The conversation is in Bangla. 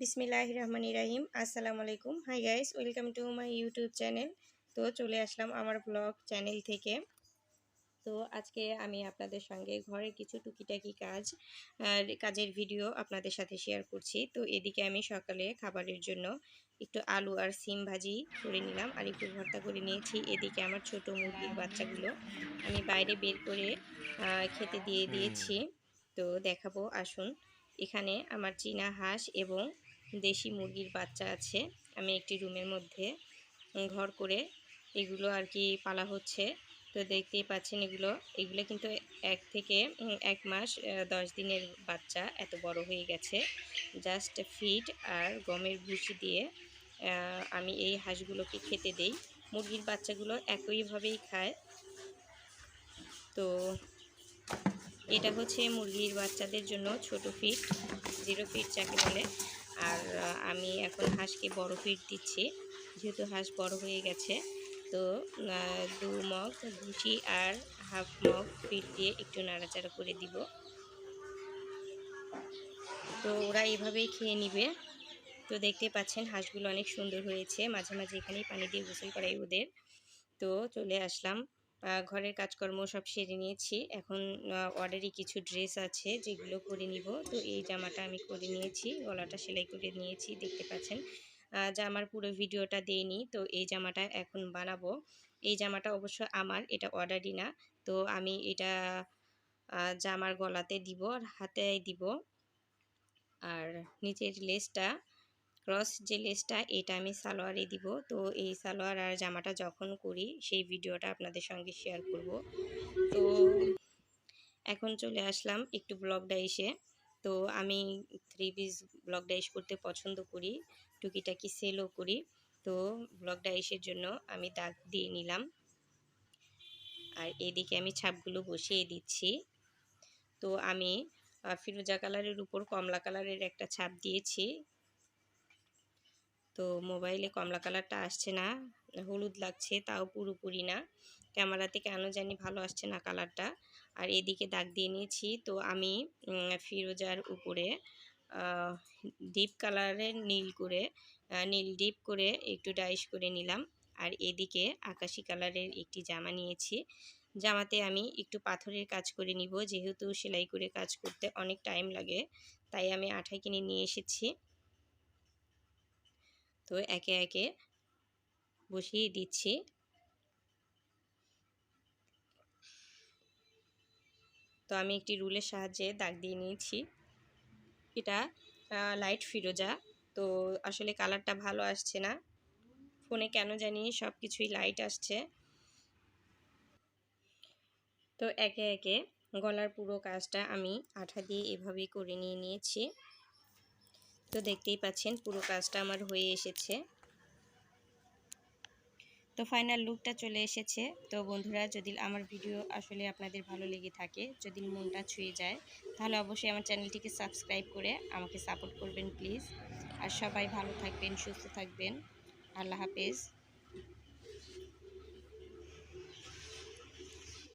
বিসমিল্লাহ রহমান ইরাহিম আসসালামু আলাইকুম hi guys welcome to my YouTube channel তো চলে আসলাম আমার ব্লগ চ্যানেল থেকে। তো আজকে আমি আপনাদের সঙ্গে ঘরের কিছু টুকিটাকি কাজ কাজের ভিডিও আপনাদের সাথে শেয়ার করছি। তো এদিকে আমি সকালে খাবারের জন্য একটু আলু আর সিম ভাজি করে নিলাম, আর একটু ভর্তা করে নিয়েছি। এদিকে আমার ছোট মুরগির বাচ্চাগুলো আমি বাইরে বের করে খেতে দিয়ে দিয়েছি। তো দেখাবো, আসুন। এখানে আমার চীনা হাঁস এবং দেশি মুরগির বাচ্চা আছে। আমি একটি রুমের মধ্যে ঘর করে এগুলো আর কি পালা হচ্ছে। তো দেখতেই পাচ্ছেন এগুলো এগুলো কিন্তু এক থেকে এক মাস দশ দিনের বাচ্চা এত বড় হয়ে গেছে। জাস্ট ফিড আর গমের ভুসি দিয়ে আমি এই হাঁসগুলোকে খেতে দেই। মুরগির বাচ্চাগুলো একইভাবেই খায়। তো এটা হচ্ছে মুরগির বাচ্চাদের জন্য ছোট ফিট জিরো ফিট যাকে বলে। আর আমি এখন হাঁসকে বড় ফিট দিচ্ছি। যেহেতু হাঁস বড় হয়ে গেছে, তো দু মগ ভুসি আর হাফ মগ ফিট দিয়ে একটু নাড়াচাড়া করে দিব। তো ওরা এভাবেই খেয়ে নিবে। তো দেখতে পাচ্ছেন হাঁসগুলো অনেক সুন্দর হয়েছে। মাঝে মাঝে এখানেই পানি দিয়ে গোসল করাই ওদের। তো চলে আসলাম। ঘরের কাজকর্ম সব সেরে নিয়েছি। এখন অর্ডারই কিছু ড্রেস আছে যেগুলো করে নিব। তো এই জামাটা আমি করে নিয়েছি, গলাটা সেলাই করে নিয়েছি, দেখতে পাচ্ছেন। জামার পুরো ভিডিওটা দেইনি তো এই জামাটা এখন বানাবো। এই জামাটা অবশ্য আমার, এটা অর্ডারই না। তো আমি এটা জামার গলাতে দিব আর হাতে দিব। আর নিচের লেসটা ক্রস যে লেসটা, এটা আমি সালোয়ারে দিব। তো এই সালোয়ার আর জামাটা যখন করি, সেই ভিডিওটা আপনাদের সঙ্গে শেয়ার করব। তো এখন চলে আসলাম একটু ব্লগটা এসে তো আমি থ্রি পিস ব্লগটা এস করতে পছন্দ করি, টুকিটাকি সেলও করি। তো ব্লগটা এসের জন্য আমি দাগ দিয়ে নিলাম। আর এদিকে আমি ছাপগুলো বসিয়ে দিচ্ছি। তো আমি ফিরোজা কালারের উপর কমলা কালারের একটা ছাপ দিয়েছি। তো মোবাইলে কমলা কালারটা আসছে না, হলুদ লাগছে, তাও পুরোপুরি না। ক্যামেরাতে কেন জানি ভালো আসছে না কালারটা। আর এদিকে দাগ দিয়ে নিয়েছি, তো আমি ফিরোজার উপরে ডিপ কালারের নীল করে নীল ডিপ করে একটু ডাইস করে নিলাম। আর এদিকে আকাশি কালারের একটি জামা নিয়েছি। জামাতে আমি একটু পাথরের কাজ করে নিব, যেহেতু সেলাই করে কাজ করতে অনেক টাইম লাগে, তাই আমি আঠাই কিনে নিয়ে এসেছি। তো একে একে বসিয়ে দিচ্ছি। তো আমি একটি রুলের সাহায্যে দাগ দিয়ে নিয়েছি। এটা লাইট ফিরোজা। তো আসলে কালারটা ভালো আসছে না। ফোনে কেন জানি সব কিছুই লাইট আসছে। তো একে একে গলার পুরো কাজটা আমি আঠা দিয়ে এভাবেই করে নিয়ে নিয়েছি। তো দেখতেই পাচ্ছেন পুরো কাজটা আমার হয়ে এসেছে। তো ফাইনাল লুকটা চলে এসেছে। তো বন্ধুরা, যদি আমার ভিডিও আসলে আপনাদের ভালো লেগে থাকে, যদি মনটা ছুঁয়ে যায়, তাহলে অবশ্যই আমার চ্যানেলটিকে সাবস্ক্রাইব করে আমাকে সাপোর্ট করবেন প্লিজ আর সবাই ভালো থাকবেন, সুস্থ থাকবেন। আল্লাহ হাফেজ।